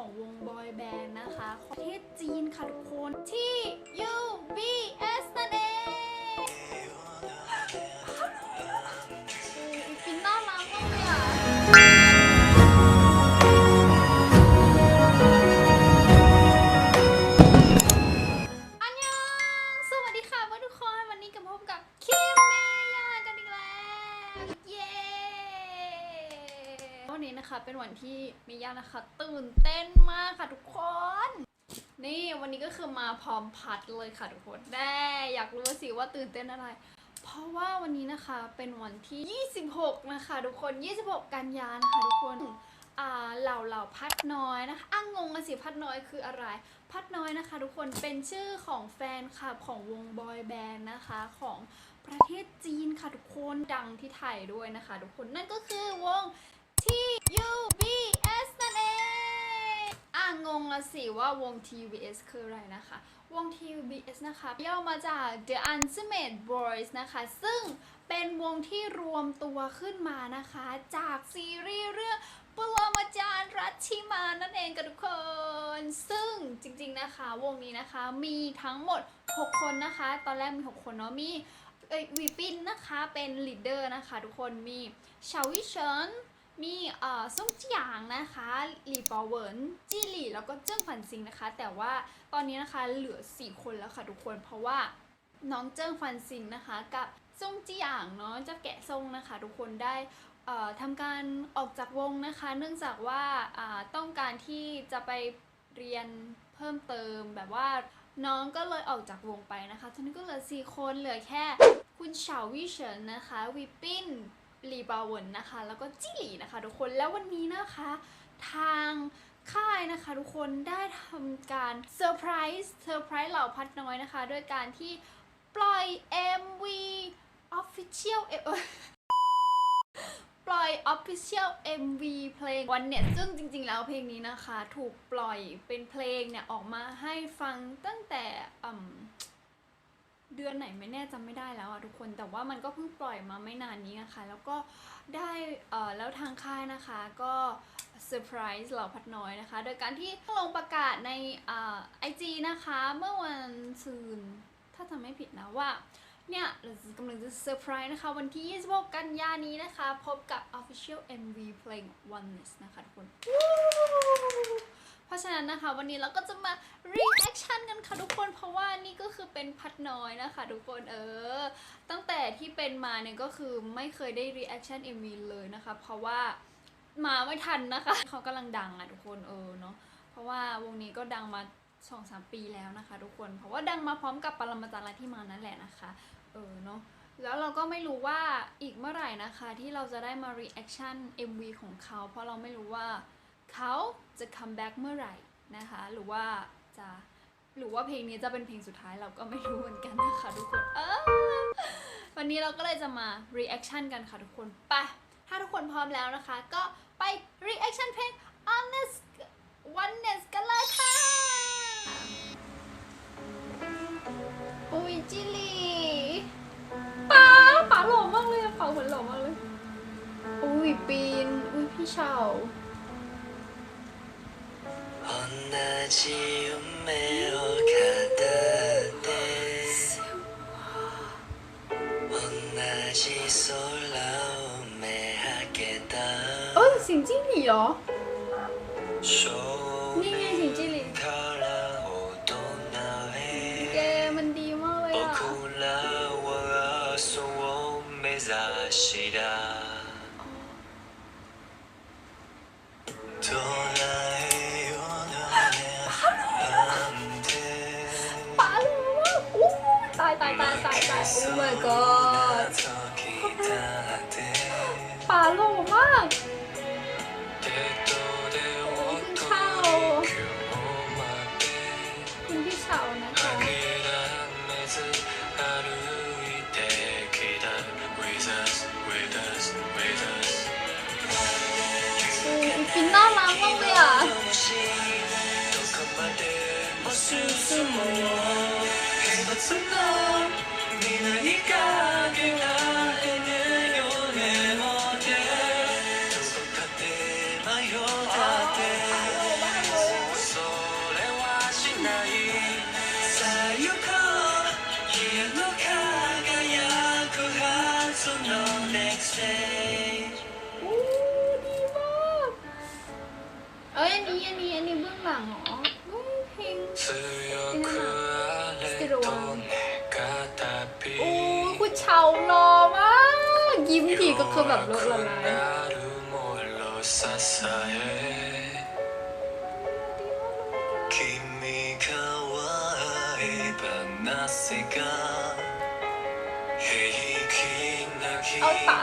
ของวงบอยแบนด์นะคะ ประเทศจีนค่ะทุกคนที่ UBS วันนี้นะคะ เป็นวันที่เมย่านะคะ ตื่นเต้นมากค่ะทุกคน นี่วันนี้ก็คือมาพร้อมพัดเลยค่ะทุกคนแน่อยากรู้สิว่าตื่นเต้นอะไร เพราะว่าวันนี้นะคะเป็นวันที่ 26 นะคะ ทุกคน 26 กันยานะคะทุกคนอ่าเหล่าเหล่าพัดน้อยนะคะอะงงกันสิพัดน้อยคืออะไร พัดน้อยนะคะ ทุกคนเป็นชื่อของแฟนคลับของวงบอยแบนด์นะคะของประเทศจีนค่ะทุกคนดังที่ไทยด้วยนะคะ ทุกคนนั่นก็คือวง TUBS นั่นเอง อะงงละสิว่าวง TUBS คืออะไรนะคะ วง TUBS นะคะย่อมาจาก The Ultimate Boys นะคะ ซึ่งเป็นวงที่รวมตัวขึ้นมานะคะ จากซีรีส์เรื่องปรมาจารย์รัชชิมานั่นเองกันทุกคน ซึ่งจริงๆนะคะ วงนี้นะคะมีทั้งหมด 6 คนนะคะ ตอนแรกมี 6 คนเนาะมีเอ้ยวีปินนะคะเป็นลีดเดอร์นะคะ ทุกคนมีชาวิเฉิน มีเอ่อซ่งจีหยางนะคะหลี่ปอเหวินจี้หลี่แล้วก็เจิ้งฝันซิงนะคะ แต่ว่าตอนนี้นะคะเหลือ 4 คนแล้วค่ะทุกคนเพราะว่าน้องเจิ้งฟันซิงนะคะ กับซ่งจีหยางเนาะจะแกะซ่งนะคะ ทุกคนได้ทำการออกจากวงนะคะ เนื่องจากว่าต้องการที่จะไปเรียนเพิ่มเติมแบบว่าน้องก็เลยออกจากวงไปนะคะทีนี้ก็เหลือ 4 คนเหลือแค่คุณเฉาวิเฉินนะคะวิปิ้น ลีบาวนนะคะ แล้วก็จี้หลี่นะคะ ทุกคนแล้ววันนี้นะคะ ทางค่ายนะคะทุกคนได้ทำการเซอร์ไพรส์เซอร์ไพรส์เหล่าพัดน้อยนะคะด้วยการที่ปล่อย MV Official เอ่อปล่อย Official MV เพลงวันเนี่ย ซึ่งจริงๆ แล้วเพลงนี้นะคะ ถูกปล่อยเป็นเพลงเนี่ย ออกมาให้ฟังตั้งแต่อ เดือนไหนไม่แน่จำไม่ได้แล้วอะทุกคนแต่ว่ามันก็เพิ่งปล่อยมาไม่นานนี้นะคะ แล้วก็ได้เอ่อแล้วทางค่ายนะคะก็เซอร์ไพรส์เหล่าพัดน้อยนะคะ โดยการที่ลงประกาศในไอจีนะคะ เมื่อวันซืนถ้าจำไม่ผิดนะว่าเนี่ยเรากำลังจะเซอร์ไพรส์นะคะ วันที่ 26 กันยานี้นะคะ พบกับ Official MV เพลง Oneness นะคะทุกคน เพราะฉะนั้นนะคะ วันนี้เราก็จะมา reaction กันค่ะทุกคน เพราะว่านี่ก็คือเป็นพัดน้อยนะคะ ทุกคนเออ ตั้งแต่ที่เป็นมาเนี่ยก็คือไม่เคยได้ reaction MV เลยนะคะ เพราะว่ามาไม่ทันนะคะ เขากำลังดังอะทุกคนเออเนาะ เพราะว่าวงนี้ก็ดังมาสองสามปีแล้วนะคะ ทุกคน เพราะว่าดังมาพร้อมกับปรมาจารย์ที่มานั่นแหละนะคะ เออเนาะแล้วเราก็ไม่รู้ว่าอีกเมื่อไหร่นะคะ ที่เราจะได้มา reaction MV ของเขา เพราะเราไม่รู้ว่า เขาจะ come back เมื่อไหร่นะคะ หรือว่าจะหรือว่าเพลงนี้จะเป็นเพลงสุดท้ายเราก็ไม่รู้เหมือนกันนะคะทุกคนเออวันนี้เราก็เลยจะมา reaction กันค่ะทุกคนไปถ้าทุกคนพร้อมแล้วนะคะ ก็ไป reaction เพลง honest oneness กันเลยค่ะอุ้ยจิลีป๋าป๋าหล่อมากเลยอะป๋าเหมือนหล่อมากเลย อุ้ยปีน อุ้ยพี่เชา 아쉬움에 올가다데 엉나지 솔라움에 하게다 어, 진진이요? 쇼네 진진이 돌아오던 나의 게임은 디모야 오클라와 소원에 자시라 돈ายตายตายโอ้ my god ป๋าหล่อมาการอมาก ยิ้มทีก็คือแบบลดละลายเอาตา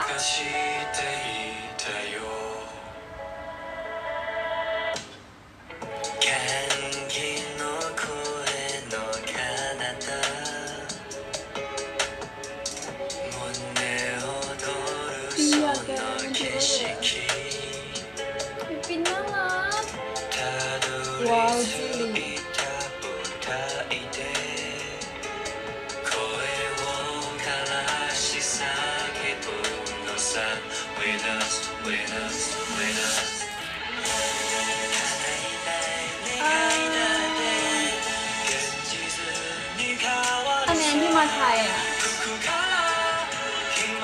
る นี้ที่มาไทยอ่ะ ここから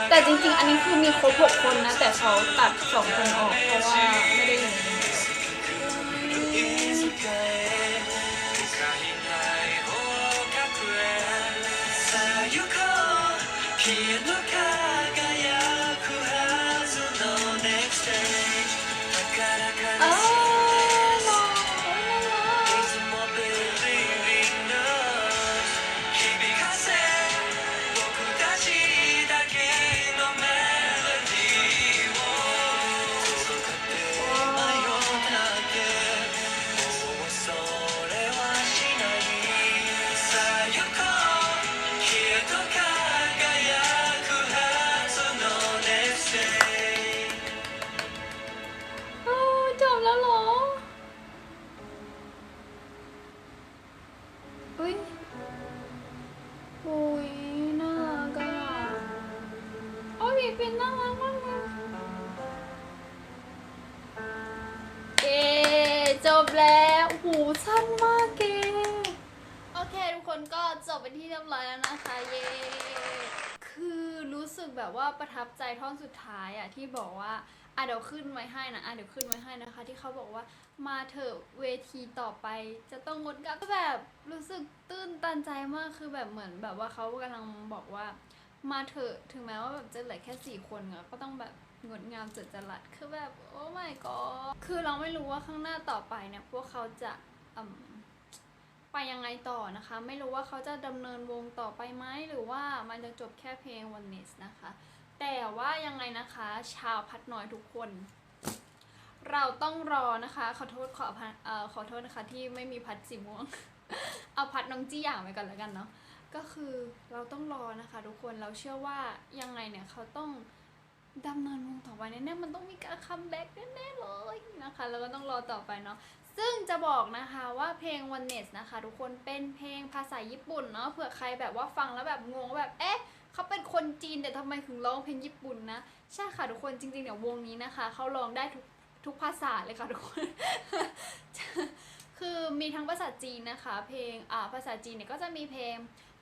แต่จริงๆ อันนี้คือมีครบหกคนนะ แต่เขาตัดสองคนออกเพราะว่าไม่ได้อยู่ในนี้ いつかへ深いない方角へさあ行こうきっと輝くはずの next stage ทุกคนก็จบเป็นที่เรียบร้อยแล้วนะคะเย้คือรู้สึกแบบว่าประทับใจท่อนสุดท้ายอะที่บอกว่าอะเดี๋ยวขึ้นไว้ให้นะอะเดี๋ยวขึ้นไว้ให้นะคะ ที่เขาบอกว่ามาเถอะเวทีต่อไป จะต้องงดงามก็แบบรู้สึกตื้นตันใจมากคือแบบเหมือนแบบว่าเขากำลังบอกว่า มาเถอะถึงแม้ว่าแบบจะเหลือแค่สี่คนอะก็ต้องแบบงดงามจิดจรัสคือแบบโอ้ my god คือเราไม่รู้ว่าข้างหน้าต่อไปเนี่ยพวกเขาจะอืม ไปยังไงต่อนะคะ ไม่รู้ว่าเขาจะดำเนินวงต่อไปไหมหรือว่ามันจะจบแค่เพลงวันนิสนะคะ แต่ว่ายังไงนะคะ ชาวพัดน้อยทุกคน เราต้องรอนะคะ ขอโทษขออภัยเอ่อขอโทษนะคะ ที่ไม่มีพัดสีม่วง เอาพัดน้องจี้อย่างไปก่อนแล้วกันเนาะก็คือเราต้องรอนะคะ ทุกคนเราเชื่อว่ายังไงเนี่ยเขาต้อง ดำเนินวงต่อไปแน่ๆมันต้องมีการคัมแบ็กแน่ๆเลยนะคะ แล้วก็ต้องรอต่อไปเนาะซึ่งจะบอกนะคะว่าเพลง One n e s นะคะ ทุกคนเป็นเพลงภาษาญี่ปุ่นเนาะเผื่อใครแบบว่าฟังแล้วแบบงงว่าแบบเอ๊ะเขาเป็นคนจีนแต่ทำไมถึงร้องเพลงญี่ปุ่นนะ ใช่ค่ะทุกคนจริงๆเนี่ยวงนี้นะคะเขาร้องได้ทุกทุกภาษาเลยค่ะทุกคน คือมีทั้งภาษาจีนนะคะ เพลงอ่าภาษาจีนเนี่ยก็จะมีเพลง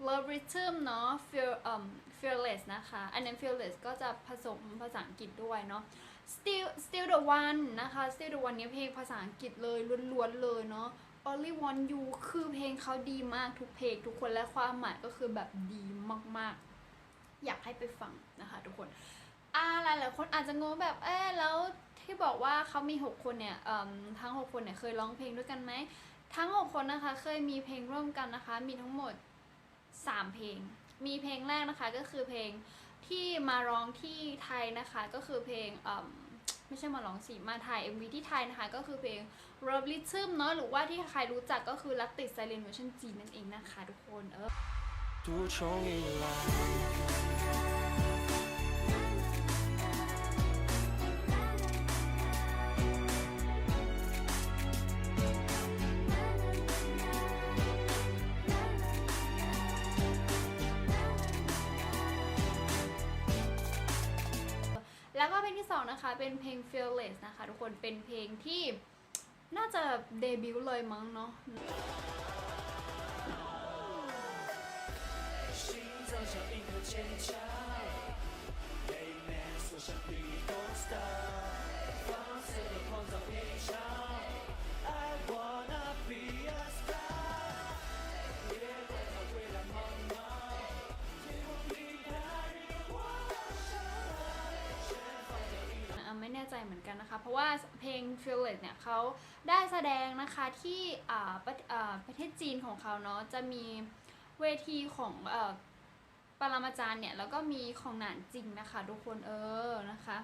Love Rhythm เนาะ Fear um Fearless นะคะ อันนั้น Fearless ก็จะผสมภาษาอังกฤษด้วยเนาะ Still Still the One นะคะ Still the One นี้เพลงภาษาอังกฤษเลยล้วนๆเลยเนาะ Only Want You คือเพลงเขาดีมากทุกเพลงทุกคนและความหมายก็คือแบบดีมากๆ อยากให้ไปฟังนะคะทุกคนอ่าหลายคนอาจจะงงแบบเอ๊ะแล้วที่บอกว่าเขามี 6 คนเนี่ยทั้ง 6 คนเนี่ยเคยร้องเพลงด้วยกันไหมทั้ง 6 คนนะคะเคยมีเพลงร่วมกันนะคะ มีทั้งหมด 3 เพลง มีเพลงแรกนะคะก็คือเพลงที่มาร้องที่ไทยนะคะ ก็คือเพลงไม่ใช่มาร้องสิมาถ่าย MV ที่ไทยนะคะ ก็คือเพลง r o b l i t h m เนาะหรือว่าที่ใครรู้จักก็คือรักติด Silent Version จีนนั่นเองนะคะทุกคนเออนะคะ เป็นเพลง Fearless นะคะ ทุกคนเป็นเพลงที่น่าจะเดบิวต์เลยมั้งเนาะ 心脏像一个坚强，背面锁上 Be Don't Stop， พราะว่าเพลง Fearless เนี่ยเขาได้แสดงนะคะที่ประอ่าประเทศจีนของเขาเนาะจะมีเวทีของอปรมาจารย์เนี่ยแล้วก็มีของหนานจริงนะคะทุกคนเออนะคะ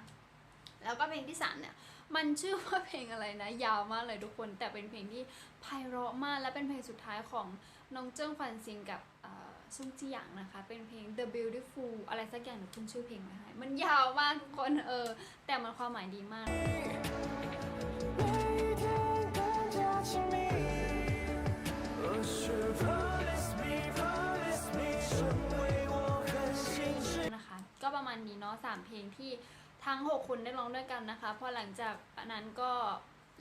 แล้วก็เพลงที่สามเนี่ยมันชื่อว่าเพลงอะไรนะยาวมากเลยทุกคน แต่เป็นเพลงที่ไพเราะมากและเป็นเพลงสุดท้ายของน้องเจิ้งฟันซิงกับ ซุงจีหยางนะคะ เป็นเพลง The Beautiful อะไรสักอย่างหนูคุณชื่อเพลงไว้ให้มันยาวมากทุกคนเออ แต่มันความหมายดีมาก นะคะ ก็ประมาณนี้เนาะสามเพลงที่ทั้ง 6 คนได้ร้องด้วยกันนะคะ พอหลังจากนั้นก็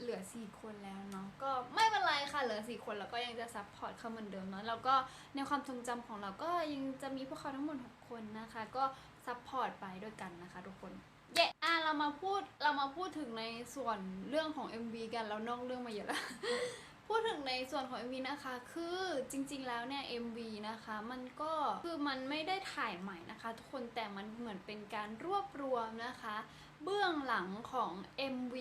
เหลือ4คนแล้วเนาะก็ไม่เป็นไรค่ะเหลือ4คนแล้วก็ยังจะซัพพอร์ตเขาเหมือนเดิมเนาะแล้วก็ในความทรงจำของเราก็ยังจะมีพวกเขาทั้งหมด6คนนะคะ ก็ซัพพอร์ตไปด้วยกันนะคะทุกคนเย้อะเรามาพูดเรามาพูดถึงในส่วนเรื่องของ MV กันแล้วนอกเรื่องมาเยอะแล้วพูดถึงในส่วนของ MV นะคะ คือจริงๆ แล้วเนี่ย MV นะคะ มันก็คือมันไม่ได้ถ่ายใหม่นะคะ ทุกคนแต่มันเหมือนเป็นการรวบรวมนะคะ เบื้องหลังของ MV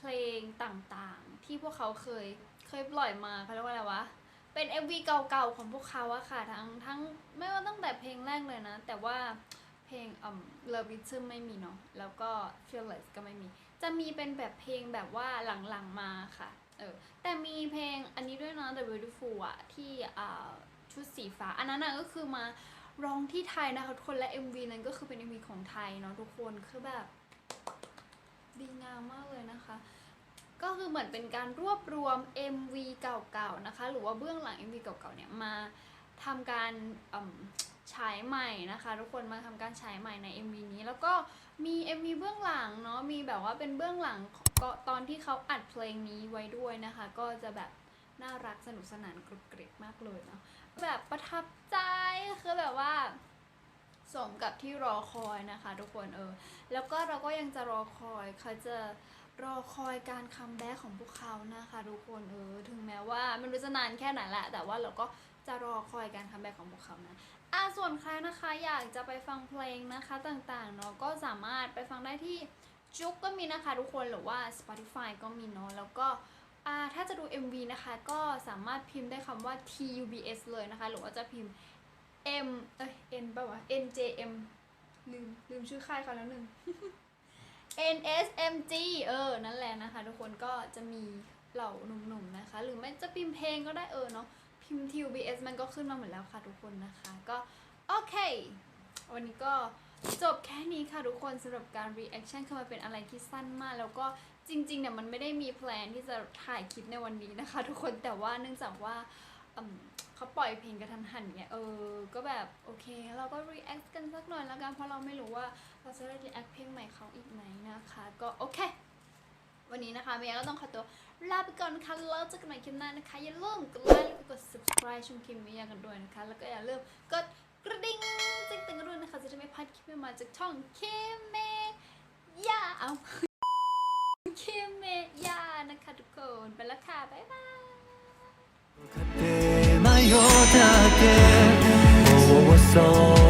เพลงต่างๆ ที่พวกเขาเคยเคยปล่อยมาเขาเรียกว่าอะไรวะ เป็น MV เก่าๆของพวกเขาอะค่ะ ทั้งทั้งไม่ว่าตั้งแต่เพลงแรกเลยนะ แต่ว่าเพลงอืม Love Rhythm ไม่มีเนาะแล้วก็ Fearless ก็ไม่มี จะมีเป็นแบบเพลงแบบว่าหลังๆมาค่ะเออแต่มีเพลงอันนี้ด้วยนะ The Beautiful อะที่อ่าชุดสีฟ้า อันนั้นอะก็คือมาร้องที่ไทยนะคะทุกคนและ MV นั้นก็คือเป็น MV ของไทยเนาะทุกคนคือแบบ ดีงามมากเลยนะคะ ก็คือเหมือนเป็นการรวบรวม MV เก่าๆนะคะ หรือว่าเบื้องหลัง MV เก่าๆเนี่ยมาทำการฉายใหม่นะคะทุกคนมาทำการฉายใหม่ใน MV นี้แล้วก็มี MV เบื้องหลังเนาะมีแบบว่าเป็นเบื้องหลังก็ตอนที่เขาอัดเพลงนี้ไว้ด้วยนะคะ ก็จะแบบน่ารักสนุกสนานกรุบกริบมากเลยเนาะแบบประทับใจคือแบบว่า สมกับที่รอคอยนะคะทุกคนเออ แล้วก็เราก็ยังจะรอคอยเขาจะรอคอยการคัมแบ็กของพวกเขานะคะทุกคนเออ ถึงแม้ว่าไม่รู้จะนานแค่ไหนแหละ แต่ว่าเราก็จะรอคอยการคัมแบ็กของพวกเขานะอะส่วนใครนะคะอยากจะไปฟังเพลงนะคะต่างๆเนาะก็สามารถไปฟังได้ที่จุกก็มีนะคะทุกคนหรือว่า Spotify ก็มีเนาะแล้วก็อ่าถ้าจะดู MV นะคะ ก็สามารถพิมพ์ได้คำว่า TUBS เลยนะคะ หรือว่าจะพิมพ์ M เอ้ย N ป่าวะ NJM ลืม ลืมชื่อค่ายเขาแล้วหนึ่ง NSMG เออ นั่นแหละนะคะ ทุกคนก็จะมีเหล่าหนุ่มๆนะคะ หรือไม่จะพิมพ์เพลงก็ได้เออเนาะพิมพ์ TUBS มันก็ขึ้นมาหมดแล้วค่ะทุกคนนะคะ ก็โอเค วันนี้ก็จบแค่นี้ค่ะทุกคนสำหรับการ reaction คือมันเป็นอะไรที่สั้นมาก แล้วก็จริงๆเนี่ยมันไม่ได้มีแพลนที่จะถ่ายคลิปในวันนี้นะคะ ทุกคนแต่ว่าเนื่องจากว่า เขาปล่อยเพลงกระทันหันเนี่ยเออ ก็แบบโอเค เราก็ react กันสักหน่อยแล้วกันเพราะเราไม่รู้ว่าเราจะได้ react เพลงใหม่เขาอีกไหมนะคะ ก็โอเค วันนี้นะคะเมียก็ต้องขอตัวลาไปก่อนนะคะแล้วเจอกันใหม่คลิปหน้านะคะ อย่าลืมกดไลค์แล้วก็กด subscribe ช่องคิมเมียกันด้วยนะคะ แล้วก็อย่าลืมกดกระดิ่งติ๊งเติ๊งกันด้วยนะคะจะได้ไม่พลาดคลิปใหม่จากช่องคิมเมย่าเอาคิมเมย่านะคะทุกคนไปแล้วค่ะบ๊ายบาย 迷ったってもうそ